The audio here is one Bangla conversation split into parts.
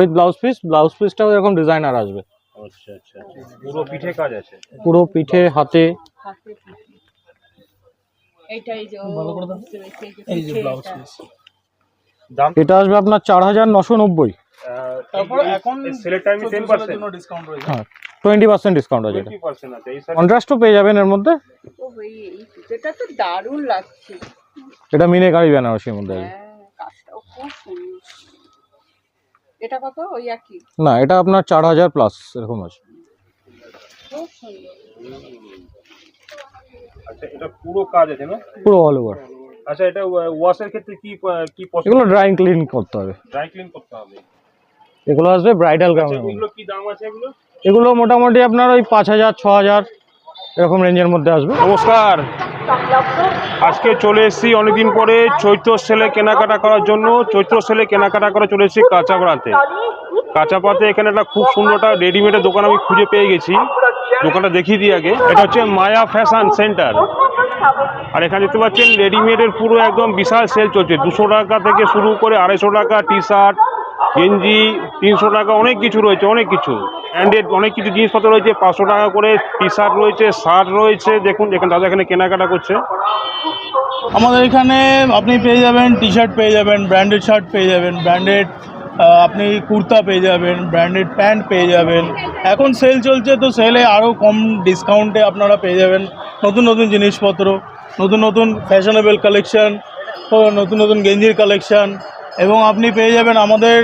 উইথ ব্লাউজ পিস ব্লাউজ পিসটাও এরকম ডিজাইনার আসবে। আচ্ছা আচ্ছা আচ্ছা। পুরো পিঠে কাজ আছে? পুরো পিঠে হাতে। এটা। পিস দাম? এটা আসবে আপনার চার হাজার নশো নব্বই। তারপরে এখন সেলের টাইমে টেন পার্সেন্ট জন্য ডিসকাউন্ট রয়েছে। টোয়েন্টি পার্সেন্ট ডিসকাউন্ট আছে কন্ট্রাস্টও পেয়ে যাবেন এর মধ্যে। এটা মিনেকারি বেনারসির মধ্যে। হ্যাঁ কাজটাও খুব সুন্দর। এটা কত? ওই একই? না এটা আপনার চার হাজার প্লাস এরকম আছে। খুব সুন্দর। আচ্ছা এটা পুরো কাজ আছে না? পুরো অল ওভার আচ্ছা এটা ওয়াশের ক্ষেত্রে কি কি এগুলো ড্রাইং ক্লিন করতে হবে। ড্রাই ক্লিন করতে হবে। এগুলো আসবে ব্রাইডাল আচ্ছা মধ্যে এগুলো কি দাম আছে এগুলো? এগুলো মোটামুটি আপনার ওই পাঁচ হাজার ছ হাজার। এরকম রেঞ্জের মধ্যে আসবে। নমস্কার। আজকে চলে এসেছি অনেকদিন পরে চৈত্র সেলে কেনাকাটা করার জন্য। চৈত্র সেলে কেনাকাটা করে চলে এসেছি কাঁচাপাড়াতে কাঁচাপাড়াতে এখানে একটা খুব সুন্দর একটা রেডিমেডের দোকান আমি খুঁজে পেয়ে গেছি। দোকানটা দেখিয়ে দিই আগে। এটা হচ্ছে মায়া ফ্যাশন সেন্টার। আর এখানে দেখতে পাচ্ছেন রেডিমেডের পুরো একদম বিশাল সেল চলছে। দুশো টাকা থেকে শুরু করে আড়াইশো টাকা টি শার্ট গেঞ্জি তিনশো টাকা, অনেক কিছু রয়েছে, অনেক কিছু। ব্র্যান্ডেড অনেক কিছু জিনিসপত্র রয়েছে, পাঁচশো টাকা করে টি শার্ট রয়েছে শার্ট রয়েছে, দেখুন এখানে দাদা এখানে কেনাকাটা করছে। আমাদের এখানে আপনি পেয়ে যাবেন টি শার্ট পেয়ে যাবেন ব্র্যান্ডেড শার্ট পেয়ে যাবেন ব্র্যান্ডেড আপনি কুর্তা পেয়ে যাবেন ব্র্যান্ডেড প্যান্ট পেয়ে যাবেন। এখন সেল চলছে, তো সেলে আরও কম ডিসকাউন্টে আপনারা পেয়ে যাবেন। নতুন নতুন জিনিসপত্র, নতুন নতুন ফ্যাশনেবল কালেকশান নতুন নতুন গেঞ্জির কালেকশন এবং আপনি পেয়ে যাবেন আমাদের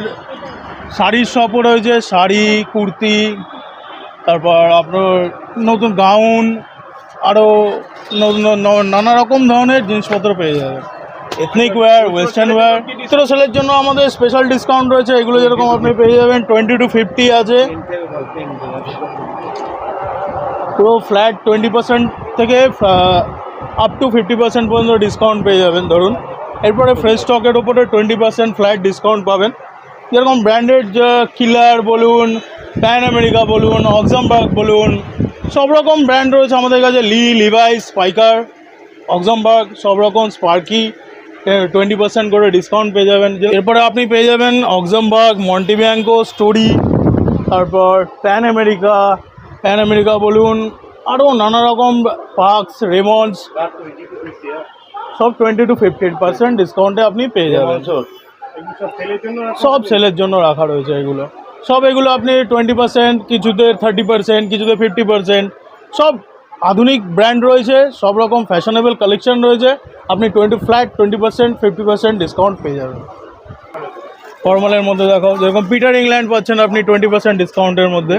শাড়ির শপও রয়েছে, শাড়ি, কুর্তি, তারপর আপনার নতুন গাউন আরও নানা রকম ধরনের জিনিসপত্র পেয়ে যাবে এথনিক ওয়্যার ওয়েস্টার্ন ওয়্যার চিত্র সেলের জন্য আমাদের স্পেশাল ডিসকাউন্ট রয়েছে, এগুলো যেরকম আপনি পেয়ে যাবেন টোয়েন্টি টু ফিফটি আছে। পুরো ফ্ল্যাট টোয়েন্টি পার্সেন্ট থেকে আপ টু ফিফটি পার্সেন্ট পর্যন্ত ডিসকাউন্ট পেয়ে যাবেন, ধরুন। এরপরে ফ্রেশ স্টকের উপরে টোয়েন্টি পার্সেন্ট ফ্ল্যাট ডিসকাউন্ট পাবেন। যেরকম ব্র্যান্ডেড কিলার বলুন প্যান আমেরিকা বলুন অক্সামবার্গ বলুন, সব রকম ব্র্যান্ড রয়েছে আমাদের কাছে লি লিভাইস স্পাইকার অক্সামবার্গ সব রকম স্পার্কি টোয়েন্টি পার্সেন্ট করে ডিসকাউন্ট পেয়ে যাবেন। এরপরে আপনি পেয়ে যাবেন অক্সামবার্গ মন্টিব্যাঙ্কো স্টোরি তারপর প্যান আমেরিকা প্যান আমেরিকা বলুন আরও নানা রকম পার্কস রেমন্ডস সব টোয়েন্টি টু ফিফটি পার্সেন্ট ডিসকাউন্টে আপনি পেয়ে যাবেন। সব সেলের জন্য রাখা রয়েছে এগুলো। সব এগুলো আপনি টোয়েন্টি পার্সেন্ট কিছুতে থার্টি পার্সেন্ট কিছুতে ফিফটি পার্সেন্ট সব আধুনিক ব্র্যান্ড রয়েছে সব রকম ফ্যাশনেবল কালেকশন রয়েছে। আপনি twenty flat twenty percent fifty percent discount পেয়ে যাবেন। ফর্মালের মধ্যে দেখো যেরকম পিটার ইংল্যান্ড পাচ্ছেন আপনি টোয়েন্টি পার্সেন্ট ডিসকাউন্টের মধ্যে।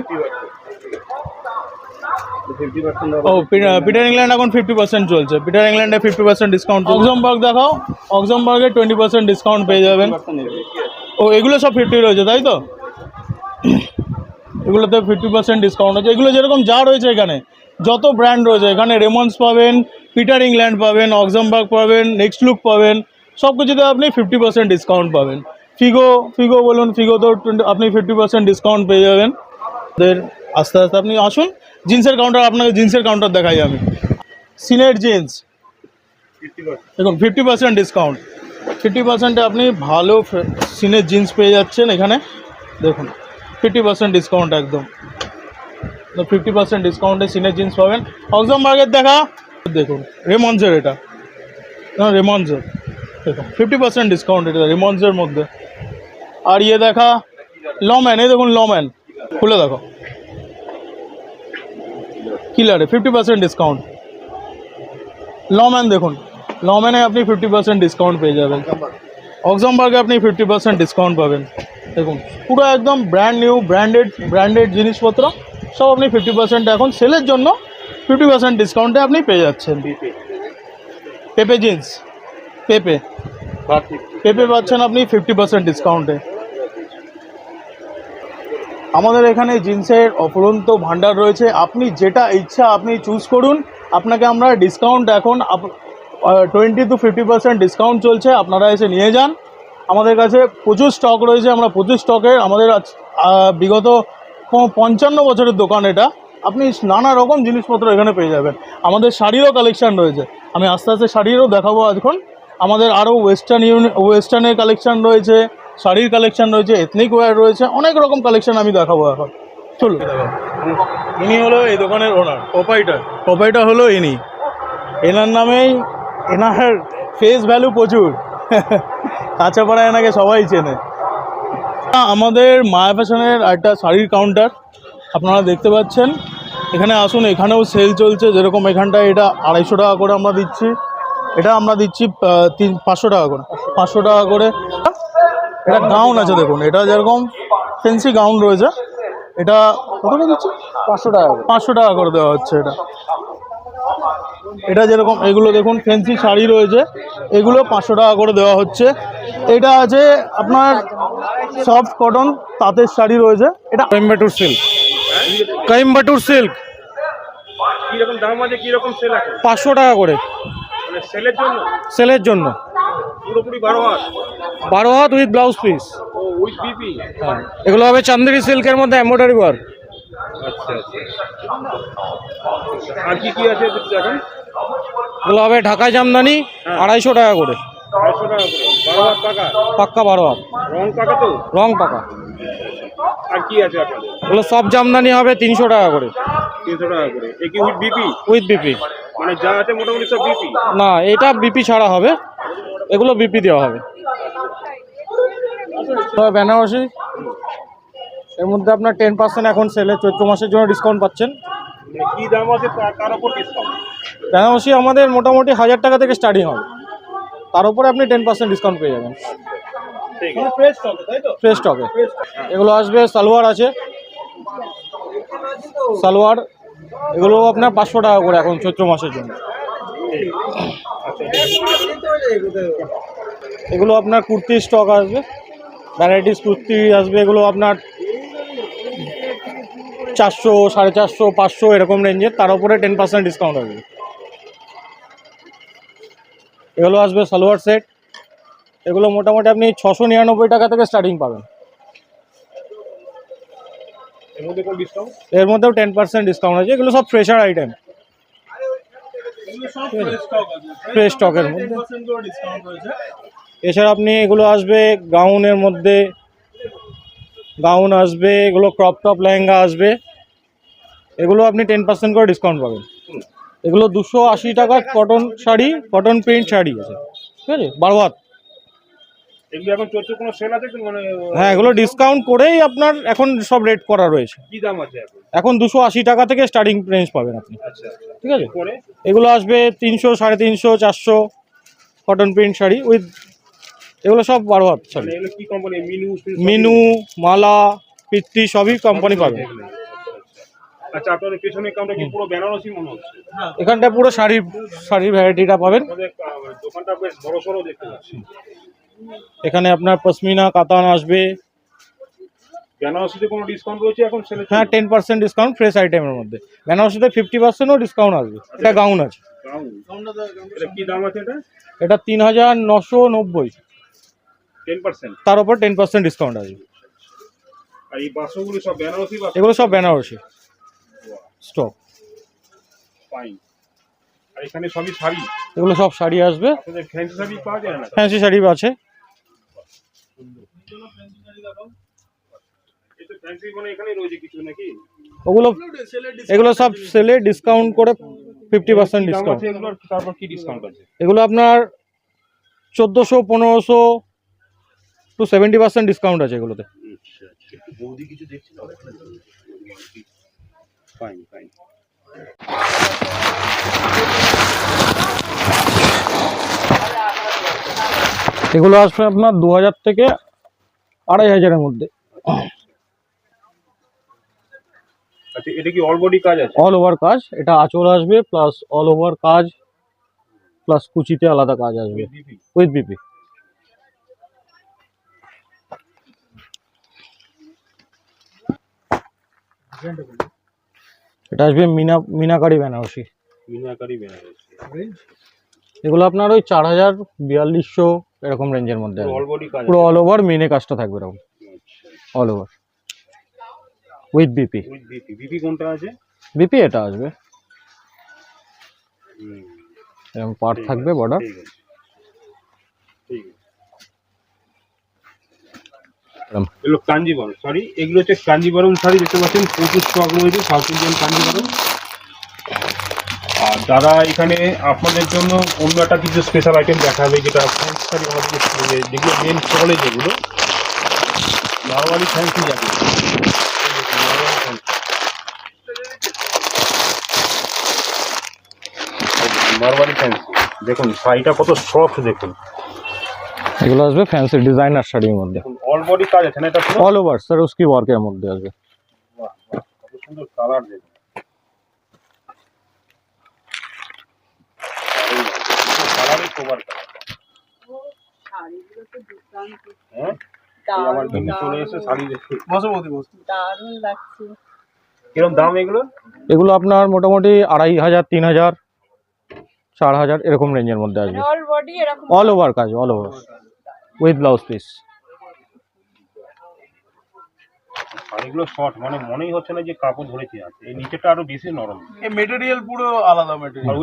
ও পিটার পিটার ইংল্যান্ড এখন ফিফটি পার্সেন্ট চলছে। পিটার ইংল্যান্ডে ফিফটি পার্সেন্ট ডিসকাউন্ট অক্সমবার্গ দেখাও। অক্সমবার্গে টোয়েন্টি পার্সেন্ট ডিসকাউন্ট পেয়ে যাবেন। ও এগুলো সব ফিফটি রয়েছে তাই তো? এগুলোতে ফিফটি পার্সেন্ট ডিসকাউন্ট আছে। এগুলো যেরকম যা রয়েছে এখানে যত ব্র্যান্ড রয়েছে এখানে রেমন্স পাবেন পিটার ইংল্যান্ড পাবেন অক্সমবার্গ পাবেন নেক্সট লুক পাবেন সব কিছুতে আপনি ফিফটি পার্সেন্ট ডিসকাউন্ট পাবেন। ফিগো ফিগো বলুন ফিগোতেও 20 আপনি ফিফটি পার্সেন্ট ডিসকাউন্ট পেয়ে যাবেন। আস্তে আস্তে আপনি আসুন। জিন্সের কাউন্টার আপনাকে জিন্সের কাউন্টার দেখাই আমি। সিনেট জিন্স। দেখুন ফিফটি পার্সেন্ট ডিসকাউন্ট ফিফটি পার্সেন্টে আপনি ভালো সিনের জিন্স পেয়ে যাচ্ছেন এখানে। দেখুন ফিফটি পার্সেন্ট ডিসকাউন্ট একদম। ফিফটি পার্সেন্ট ডিসকাউন্টে সিনের জিন্স পাবেন। অক্সমবার্গের দেখা। দেখুন রেমন্সের এটা। না রেমন্সের দেখুন ফিফটি পার্সেন্ট ডিসকাউন্ট এটা রেমন্সের মধ্যে। আর ইয়ে দেখা লম্যান এই দেখুন লম্যান খুলে দেখো। কিলারে ফিফটি পার্সেন্ট ডিসকাউন্ট লম্যান দেখুন লম্যানে আপনি ফিফটি পার্সেন্ট ডিসকাউন্ট পেয়ে যাবেন। অক্সমবার্গে আপনি ফিফটি পার্সেন্ট ডিসকাউন্ট পাবেন। দেখুন পুরো একদম ব্র্যান্ড নিউ ব্র্যান্ডেড ব্র্যান্ডেড জিনিসপত্র সব আপনি ফিফটি পার্সেন্ট এখন সেলের জন্য ফিফটি পার্সেন্ট ডিসকাউন্টে আপনি পেয়ে যাচ্ছেন। পেপে জিন্স পেপে। পেপে পাচ্ছেন আপনি ফিফটি পার্সেন্ট ডিসকাউন্টে আমাদের এখানে জিন্সের অফুরন্ত ভান্ডার রয়েছে। আপনি যেটা ইচ্ছা আপনি চুজ করুন। আপনাকে আমরা ডিসকাউন্ট এখন twenty to fifty percent discount চলছে। আপনারা এসে নিয়ে যান। আমাদের কাছে প্রচুর স্টক রয়েছে। আমরা প্রচুর স্টকের আমাদের বিগত পঞ্চান্ন বছরের দোকান এটা। আপনি নানা রকম জিনিসপত্র এখানে পেয়ে যাবেন। আমাদের শাড়িরও কালেকশান রয়েছে। আমি আস্তে আস্তে শাড়িরও দেখাবো এখন আমাদের আরও ওয়েস্টার্ন ইউনি ওয়েস্টার্নের কালেকশন রয়েছে। শাড়ির কালেকশন রয়েছে এথনিক ওয়্যার রয়েছে অনেক রকম কালেকশন আমি দেখাবো এখন। চলো। ইনি হলো এই দোকানের ওনার প্রোপাইটার প্রোপাইটার হলো ইনি। এনার নামেই এনার ফেস ভ্যালু প্রচুর। কাঁচাপাড়ায় এনাকে সবাই চেনে। আমাদের মায়া ফ্যাশনের একটা শাড়ির কাউন্টার আপনারা দেখতে পাচ্ছেন। এখানে আসুন এখানেও সেল চলছে যেরকম এখানটায় এটা আড়াইশো টাকা করে আমরা দিচ্ছি। এটা আমরা দিচ্ছি তিন পাঁচশো টাকা করে। পাঁচশো টাকা করে এটা গাউন আছে দেখুন এটা যেরকম ফেন্সি গাউন রয়েছে এটা কত করে দিচ্ছি? পাঁচশো টাকা পাঁচশো টাকা করে দেওয়া হচ্ছে এটা। এটা যেরকম এগুলো দেখুন ফেন্সি শাড়ি রয়েছে এগুলো পাঁচশো টাকা করে দেওয়া হচ্ছে। এটা আছে আপনার সফট কটন তাঁতের শাড়ি রয়েছে। এটা কইম্বাটুর সিল্ক কইম্বাটুর সিল্ক কীরকম দাম আছে কীরকম সেল এখন পাঁচশো টাকা করে। মানে সেলের জন্য? সেলের জন্য। পুরোপুরি বারো হাত? বারো হাত উইথ ব্লাউজ পিস। ও উইথ বিপি? এগুলো হবে চান্দেরি সিল্কের মধ্যে এম্বয়ডারি ওয়ার্ক। আচ্ছা আচ্ছা। আর কি কি আছে দেখুন? এগুলো হবে ঢাকা জামদানি আড়াইশো টাকা করে। আড়াইশো টাকা করে। বারো হাত টাকা? পাক্কা বারো হাত রং পাকা তো? রং পাকা। আর কি আছে আপনাদের? এগুলো সব জামদানি হবে তিনশো টাকা করে। তিনশো টাকা করে। এ কি উইথ বিপি উইথ বিপি মানে যা আছে মোটামুটি সব বিপি না এটা বিপি ছাড়া হবে। এগুলো বিপি দেওয়া হবে। তো বেনারসি এর মধ্যে আপনার টেন পার্সেন্ট এখন সেলে চৈত্র মাসের জন্য ডিসকাউন্ট পাচ্ছেন। মানে কি দাম আছে তার উপর ডিসকাউন্ট বেনারসি আমাদের মোটামুটি হাজার টাকা থেকে স্টার্টিং হবে। তার উপরে আপনি টেন পার্সেন্ট ডিসকাউন্ট পেয়ে যাবেন। ফ্রেশ স্টক তাই তো? ফ্রেশ স্টকে এগুলো আসবে সালোয়ার আছে। সালোয়ার এগুলো আপনার পাঁচশো টাকা করে এখন চৈত্র মাসের জন্য। এগুলো আপনার কুর্তি স্টক আসবে ভ্যারাইটিস কুর্তি আসবে এগুলো আপনার চারশো সাড়ে চারশো পাঁচশো এরকম রেঞ্জের তার উপরে টেন পার্সেন্ট ডিসকাউন্ট আসবে। এগুলো আসবে সালোয়ার সেট। এগুলো মোটামুটি আপনি ছশো নিরানব্বই টাকা থেকে স্টার্টিং পাবেন। এর মধ্যেও টেন পার্সেন্ট ডিসকাউন্ট আছে। এগুলো সব ফ্রেশার আইটেম ফ্রেশ স্টকের মধ্যে। 10% করে ডিসকাউন্ট রয়েছে এছাড়া আপনি এগুলো আসবে গাউনের মধ্যে। গাউন আসবে এগুলো ক্রপ টপ লেহেঙ্গা আসবে। এগুলো আপনি টেন পার্সেন্ট করে ডিসকাউন্ট পাবেন। এগুলো দুশো আশি টাকা cotton sari cotton print sari আছে। ঠিক আছে? বারো হাত এগুলো এখন চলছে কোনো সেল আছে কি? মানে হ্যাঁ এগুলো ডিসকাউন্ট করেই আপনার এখন সব রেট করা রয়েছে। এখন? দুশো আশি টাকা থেকে স্টার্টিং রেঞ্জ পাবেন আপনি। আচ্ছা আচ্ছা। ঠিক আছে? এগুলো আসবে তিনশো সাড়ে তিনশো চারশো কটন প্রিন্ট শাড়ি উইথ এগুলো সব বারো হাত শাড়ি। মানে মিনু মিনু মালা পিতৃ সবই কোম্পানি পাবে আচ্ছা আপনাদের পেছনে কাউন্টার কি পুরো বেনারসি মনে হচ্ছে? এখানটা পুরো শাড়ির শাড়ির ভ্যারাইটিটা পাবেন। দোকানটা বেশ বড় সড়ো দেখতে পাচ্ছি। এখানে আপনার পশমিনা কাতান আসবে। বেনারসিতে কোনো ডিসকাউন্ট রয়েছে এখন সেলে হ্যাঁ টেন পার্সেন্ট ডিসকাউন্ট ফ্রেশ আইটেমের মধ্যে। বেনারসিতে ফিফটি পার্সেন্টও ডিসকাউন্ট আসবে। এটা গাউন আছে। কি দাম আছে এটা? এটা তিন হাজার নশো নব্বই। টেন পার্সেন্ট তার উপর টেন পার্সেন্ট ডিসকাউন্ট আসবে। আর এই বাসগুলো সব বেনারসি এগুলো সব বেনারসি। স্টক। ফাইন আর এখানে সবই শাড়ি? এগুলো সব শাড়ি আসবে। ফ্যান্সি শাড়ি পাওয়া যায় না? ফ্যান্সি শাড়ি আছে। মানে ওগুলো এগুলো সব সেলে ডিসকাউন্ট করে ফিফটি পার্সেন্ট ডিসকাউন্ট তারপর কি ডিসকাউন্ট আছে? এগুলো আপনার চোদ্দোশো পনেরোশো টু সেভেন্টি পার্সেন্ট ডিসকাউন্ট আছে এগুলোতে। ফাইন ফাইন এগুলো আসবে আপনার দু হাজার থেকে আড়াই হাজারের মধ্যে। আচ্ছা এটা কি অল বডি কাজ আছে? অল ওভার কাজ এটা আঁচল আসবে প্লাস অল ওভার কাজ প্লাস কুচিতে আলাদা কাজ আসবে। উইথ বিপি এটা আসবে মিনা মিনাকারি বেনারসি। মিনাকারি বেনারসি। এগুলো আপনার ওই চার হাজার বিয়াল্লিশশো এরকম রেঞ্জের মধ্যে পুরো অল ওভার মিনে কাজটা থাকবে এরকম। All over with BP BP কোনটা আছে? বিপি এটা আসবে। এরকম পার্ট থাকবে বর্ডার ঠিক আছে। এগুলো কাঞ্জিবরম সরি এগুলো হচ্ছে কাঞ্জিবরম শাড়ি, দেখতে পাচ্ছেন, প্রচুর স্টক রয়েছে সাউথ ইন্ডিয়ান কাঞ্জিবরম আর দাদা এখানে আপনাদের জন্য অন্য একটা কিছু স্পেশাল আইটেম দেখাবে, যেটা ফ্যান্সি শাড়ি আমাদের যেগুলো মেন চলে যেগুলো মারওয়ারি ফ্যান্সি যাবে মারওয়ারি ফ্যান্সি দেখুন, শাড়িটা কত সফট দেখুন। এগুলো আসবে ফ্যান্সি ডিজাইনার শাড়ির মধ্যে। অল বডি কাজ আছে না এটা অল ওভার স্যার উসকি ওয়ার্কের মধ্যে আসবে। বাহ, বাহ, কত সুন্দর কালার দেখুন। কালারই কভার কালার শাড়িগুলো তো দুর্দান্ত হ্যাঁ? আমার দিদি চলে এসে শাড়ি দেখে। বসো বৌদি বসো। দারুণ লাগছে। কীরকম দাম এগুলো? এগুলো আপনার মোটামুটি আড়াই হাজার তিন হাজার চার হাজার এরকম রেঞ্জের মধ্যে আসবে। অল বডি এরকম অল ওভার কাজ all over with blouse piece শাড়িগুলো শর্ট মানে মনেই হচ্ছে না যে কাপড় ধরেছে আছে এই নিচেটা আরও বেশি নরম। এই মেটেরিয়াল পুরো আলাদা মেটেরিয়াল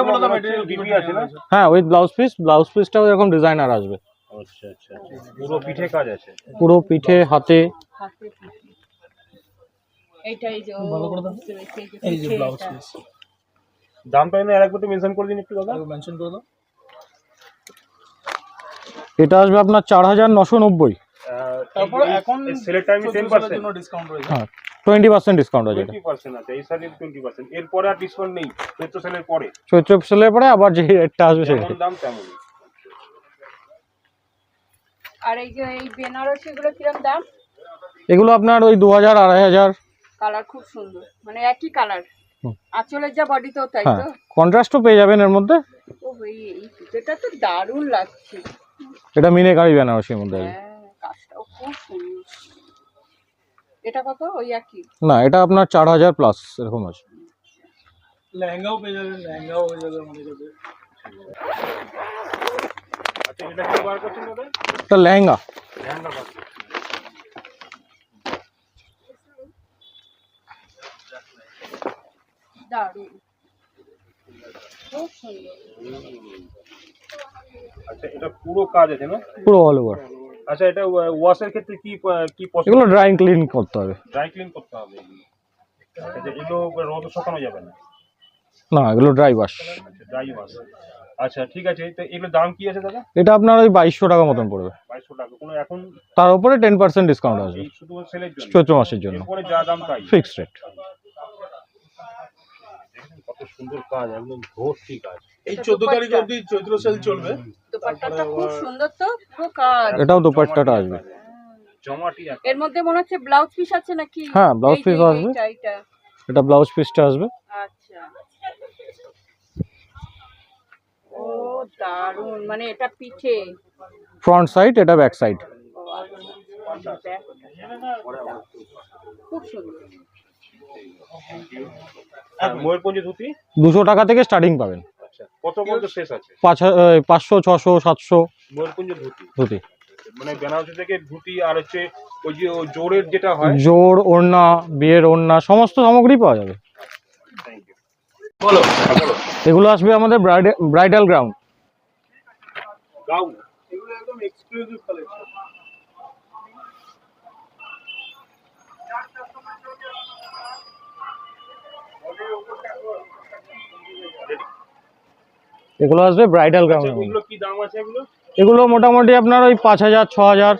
বলে মনে মেটেরিয়াল বিপি আছে না? হ্যাঁ উইথ ব্লাউজ পিস ব্লাউজ পিসটাও এরকম ডিজাইনার আসবে। আচ্ছা আচ্ছা আচ্ছা। পুরো পিঠে কাজ আছে। পুরো পিঠে হাতে। এইটাই যে ভালো করে দাও। এই যে ব্লাউজ পিস দামটা এনে আরেকবার মেনশন করে দিন একটু দাদা। মেনশন করে দাও। এটা আসবে আপনার চার হাজার নশো নব্বই। তারপরে এখন সেলের টাইমে টেন পার্সেন্ট জন্য ডিসকাউন্ট রয়েছে। হ্যাঁ ডিসকাউন্ট আছে এটা। আছে এই আর নেই চৈত্র সেলের পরে। চৈত্র সেলের পরে আবার যে রেটটা আসবে সেটা দাম তেমনই। আর এই যে এই বেনারসি গুলো কিরম দাম? এগুলো আপনার ওই দু হাজার আড়াই হাজার। কালার খুব সুন্দর মানে একই কালার। আঁচলের যা বডি তো তাই হ্যাঁ তো কন্ট্রাস্টও পেয়ে যাবেন এর মধ্যে। এই তো দারুণ লাগছে। এটা মিনেকারি বেনারসির মধ্যে আসবে হ্যাঁ কাজটাও খুব সুন্দর। এটা কত? ওই একই? না এটা আপনার চার হাজার প্লাস এরকম আছে। লেহেঙ্গাও পেয়ে যাবেন লেহেঙ্গাও হয়ে যাবে আমাদের কাছে। আচ্ছা এটা কি বার করছেন দাদা? এটা লেহেঙ্গা। লেহেঙ্গা বার। করছেন। দারুণ। খুব সুন্দর। আচ্ছা এটা পুরো কাজ আছে না? পুরো অল ওভার আচ্ছা এটা ওয়াশের ক্ষেত্রে কি কি এগুলো ড্রাইং ক্লিন করতে হবে। ড্রাই ক্লিন করতে হবে। এগুলো আচ্ছা এগুলো রোদ শুকানো যাবে না? না এগুলো ড্রাই ওয়াশ ড্রাই ওয়াশ আচ্ছা ঠিক আছে তো এগুলোর দাম কি আছে দাদা? এটা আপনার ওই বাইশশো টাকা মতন পড়বে। বাইশশো টাকা কোনো এখন তার উপরে টেন পার্সেন্ট ডিসকাউন্ট আসবে। চৈত্র মাসের জন্য। যা দাম তাই। ফিক্সড রেট সুন্দর কাজ একদম ভর্তি কাজ। এই চোদ্দ তারিখ অবধি চৈত্র সেল চলবে। দোপাট্টাটা খুব সুন্দর তো পুরো কাজ। এটাও দোপাট্টাটা আসবে। জমাটি এর মধ্যে মনে হচ্ছে ব্লাউজ পিস আছে নাকি? হ্যাঁ, যে, piece আসবে। এটা ব্লাউজ পিসটা আসবে। আচ্ছা। ও দারুণ। মানে এটা পিঠে। ফ্রন্ট সাইড এটা ব্যাক সাইড। আচ্ছা। খুব সুন্দর। ময়ূরপঞ্জি ধুতি? দুশো টাকা থেকে স্টার্টিং পাবেন। আচ্ছা কত পর্যন্ত শেষ আছে? পাঁচ হা- এ, পাঁচশো ছশো সাতশো। ময়ূরপঞ্জি ধুতি? ধুতি। মানে বেনারসি থেকে ধুতি আর হচ্ছে ওই যে জোরের যেটা হয়? জোর ওড়না বিয়ের ওড়না সমস্ত সামগ্রী পাওয়া যাবে। বলো এগুলো আসবে আমাদের ব্রাইডাল গ্রাউন্ড গাউন? এগুলো একদম এক্সক্লুসিভ কালেকশন এগুলো আসবে ব্রাইডাল গ্রাউন্ড এগুলো কি দাম আছে এগুলো? এগুলো মোটামুটি আপনার ওই পাঁচ হাজার ছ হাজার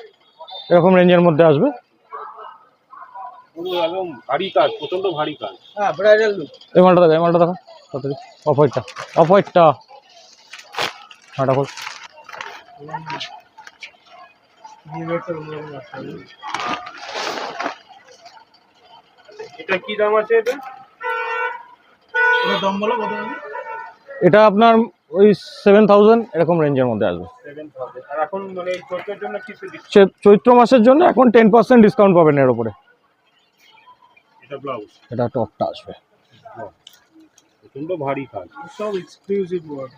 এরকম রেঞ্জের মধ্যে আসবে। পুরো একদম ভারী কাজ প্রচণ্ড ভারী কাজ। হ্যাঁ ব্রাইডাল লুক এই মালটা দেখো এই মালটা দেখো তাড়াতাড়ি। অফ হোয়াইটটা অফ হোয়াইটটা হাঁটা খোল এটা কি দাম আছে এটা? এটা দাম বলো কত এটা আপনার ওই সেভেন থাউজেন্ড এরকম রেঞ্জের মধ্যে আসবে। মানে চৈত্র মাসের জন্য এখন টেন পার্সেন্ট ডিসকাউন্ট পাবেন এর উপরে। এটা টপটা আসবে। প্রচণ্ড ভারী কাজ। সব এক্সক্লুসিভ ওয়ার্ড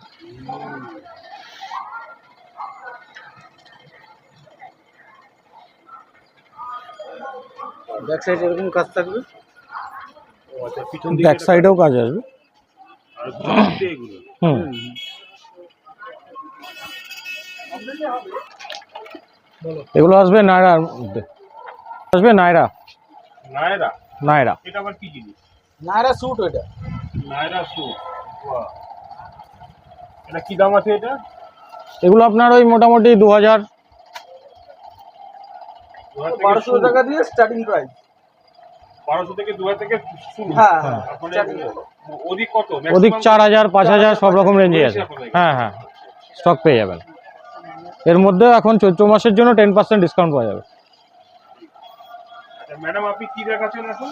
ব্যাক সাইড এরকম কাজ থাকবে? ব্যাক সাইডেও কাজ আসবে। এগুলো। আসবে নায়রার মধ্যে। আসবে নায়রা। নায়রা? নায়রা। এটা আবার কি জিনিস? নায়রা স্যুট ওইটা। নায়রা স্যুট এটা কি দাম আছে এটা? এগুলো আপনার ওই মোটামুটি দু হাজার। বারোশো টাকা দিয়ে স্টার্টিং প্রাইস বারোশো থেকে দু হাজার থেকে শুরু। হ্যাঁ Maximum চার হাজার পাঁচ হাজার সব রকম রেঞ্জে আছে। হ্যাঁ হ্যাঁ স্টক পেয়ে যাবেন। এর মধ্যে এখন চৈত্র মাসের জন্য টেন পার্সেন্ট ডিসকাউন্ট পাওয়া যাবে। আচ্ছা, ম্যাডাম আপনি কি দেখাচ্ছেন এখন?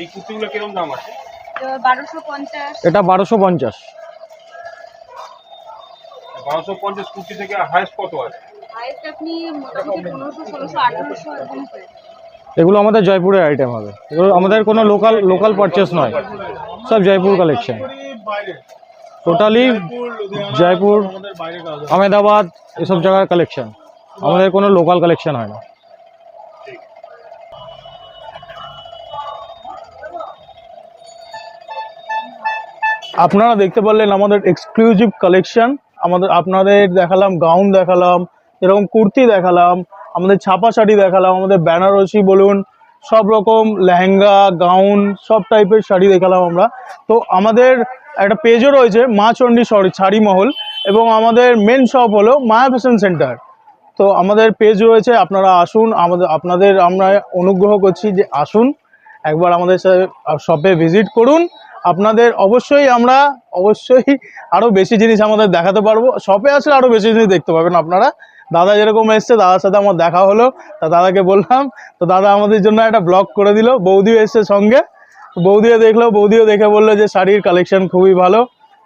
এই কুর্তিগুলো কীরকম দাম আছে? এটা বারোশো পঞ্চাশ। বারোশো পঞ্চাশ কুর্তি থেকে হাইস্ট কত আছে? হাইস্ট আপনি মোটামুটি পনেরোশো ষোলোশো আঠেরোশো এরকম পেয়ে যাবেন। এগুলো আমাদের জয়পুরের আইটেম হবে। এগুলো আমাদের কোনো লোকাল লোকাল পারচেস নয়। সব জয়পুর কালেকশন টোটালি জয়পুর, আহমেদাবাদ, এসব জায়গার কালেকশন আমাদের কোনো লোকাল কালেকশন হয় না। আপনারা দেখতে পারলেন আমাদের এক্সক্লুসিভ কালেকশন আমাদের, আপনাদের দেখালাম গাউন দেখালাম, এরকম কুর্তি দেখালাম। আমাদের ছাপা শাড়ি দেখালাম, আমাদের বেনারসি বলুন, সব রকম লেহেঙ্গা, গাউন, সব টাইপের শাড়ি দেখালাম আমরা। তো আমাদের একটা পেজও রয়েছে, মা চণ্ডী শাড়ি মহল, এবং আমাদের মেন শপ হলো মায়া ফ্যাশন সেন্টার তো আমাদের পেজ রয়েছে, আপনারা আসুন, আমাদের, আপনাদের আমরা অনুগ্রহ করছি যে আসুন, একবার আমাদের শপে ভিজিট করুন। আপনাদের অবশ্যই আমরা, অবশ্যই আরও বেশি জিনিস আমাদের দেখাতে পারব। শপে আসলে আরও বেশি জিনিস দেখতে পাবেন আপনারা। দাদা যেরকম এসছে, দাদার সাথে আমার দেখা হলো। তা দাদাকে বললাম, তো দাদা আমাদের জন্য একটা ব্লগ করে দিল। বৌদিও এসছে সঙ্গে। বৌদিও দেখল, বৌদিও দেখে বলল যে শাড়ির কালেকশন খুবই ভালো।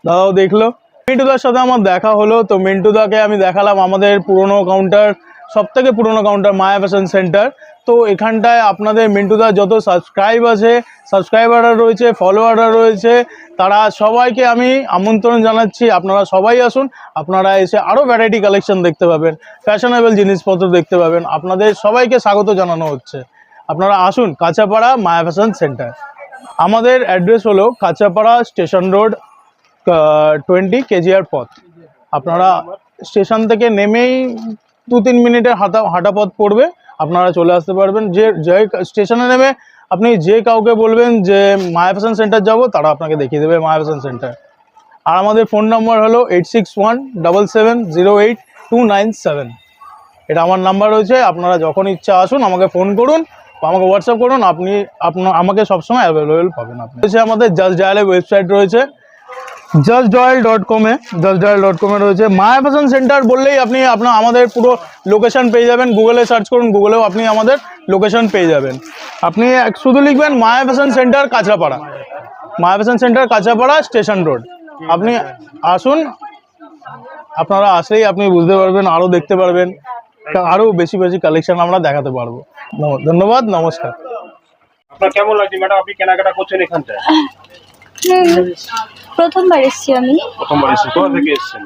দাদাও দেখল। মিন্টুদার সাথে আমার দেখা হলো, তো মিন্টুদাকে আমি দেখালাম আমাদের পুরনো কাউন্টার সব থেকে পুরনো কাউন্টার মায়া ফ্যাশন সেন্টার তো এখানটায় আপনাদের মিন্টুদার যত সাবস্ক্রাইব আছে সাবস্ক্রাইবাররা রয়েছে ফলোয়াররা রয়েছে তারা সবাইকে আমি আমন্ত্রণ জানাচ্ছি। আপনারা সবাই আসুন, আপনারা এসে আরও ভ্যারাইটি কালেকশন দেখতে পাবেন ফ্যাশনেবল জিনিসপত্র দেখতে পাবেন। আপনাদের সবাইকে স্বাগত জানানো হচ্ছে। আপনারা আসুন কাঁচাপাড়া মায়া ফ্যাশন সেন্টার আমাদের অ্যাড্রেস হলো Kanchrapara station road twenty KGR পথ। আপনারা স্টেশন থেকে নেমেই দু তিন মিনিটের হাঁটা হাঁটা পথ পড়বে। আপনারা চলে আসতে পারবেন। যে স্টেশনে নেমে আপনি যে কাউকে বলবেন যে মায়া ফ্যাশন সেন্টার যাব, তারা আপনাকে দেখিয়ে দেবে মায়া ফ্যাশন সেন্টার। আর আমাদের ফোন নম্বর হলো eight six one double seven zero eight two nine seven এটা আমার নাম্বার রয়েছে, আপনারা যখন ইচ্ছা আসুন, আমাকে ফোন করুন বা আমাকে হোয়াটসঅ্যাপ করুন, আপনি আপনার আমাকে সবসময় অ্যাভেলেবেল পাবেন আপনি। রয়েছে আমাদের জাস্ট ডায়ালের ওয়েবসাইট রয়েছে। জাস্ট ডয়েল ডট কমে জাস্ট ডয়েল ডট কমে রয়েছে। মায়া ফ্যাশন সেন্টার বললেই আপনি আপনার আমাদের পুরো লোকেশন পেয়ে যাবেন। গুগলে সার্চ করুন গুগলেও আপনি আমাদের লোকেশন পেয়ে যাবেন। আপনি এক- শুধু লিখবেন Maya fashion centre Kanchrapara. Maya fashion centre Kanchrapara station road. আপনি আসুন আপনারা আসলেই আপনি বুঝতে পারবেন আরও দেখতে পারবেন আরও বেশি বেশি কালেকশন আমরা দেখাতে পারব। নম- ধন্যবাদ নমস্কার। আপনার কেমন লাগছে ম্যাডাম? আপনি কেনাকাটা করছেন এখানটায়? হুম, প্রথমবার এসেছি আমি। প্রথমবার এসেছেন। কোথা থেকে এসেছেন?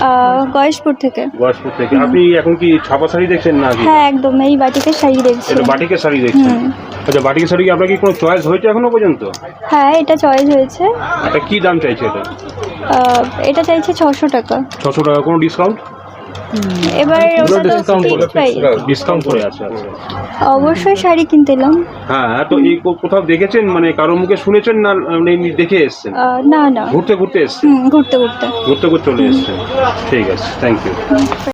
আহ, গয়েশপুর থেকে। গয়েশপুর থেকে। আপনি এখন কি ছাপা শাড়ি দেখছেন না কি হ্যাঁ একদম। এই বাটিকের শাড়ি দেখছি। এটা বাটিকের শাড়ি দেখছেন? হুম। আচ্ছা বাটিকের শাড়ি কি আপনার কি কোনো চয়েস হয়েছে এখনও পর্যন্ত? হ্যাঁ এটা চয়েস হয়েছে। এটা কি দাম চাইছে এটা? আহ, এটা চাইছে ছশো টাকা। ছশো টাকা। কোনো ডিসকাউন্ট এবার ওটা তো করে। ডিসকাউন্ট করে আছে আচ্ছা অবশ্যই শাড়ি কিনতে এলাম হ্যাঁ তো এই কোথাও দেখেছেন? মানে কারোর মুখে শুনেছেন না মানে এমনি দেখে এসেছেন? না না। ঘুরতে ঘুরতে এসেছেন? ঘুরতে ঘুরতে। ঘুরতে ঘুরতে চলে এসেছেন। ঠিক আছে থ্যাংক ইউ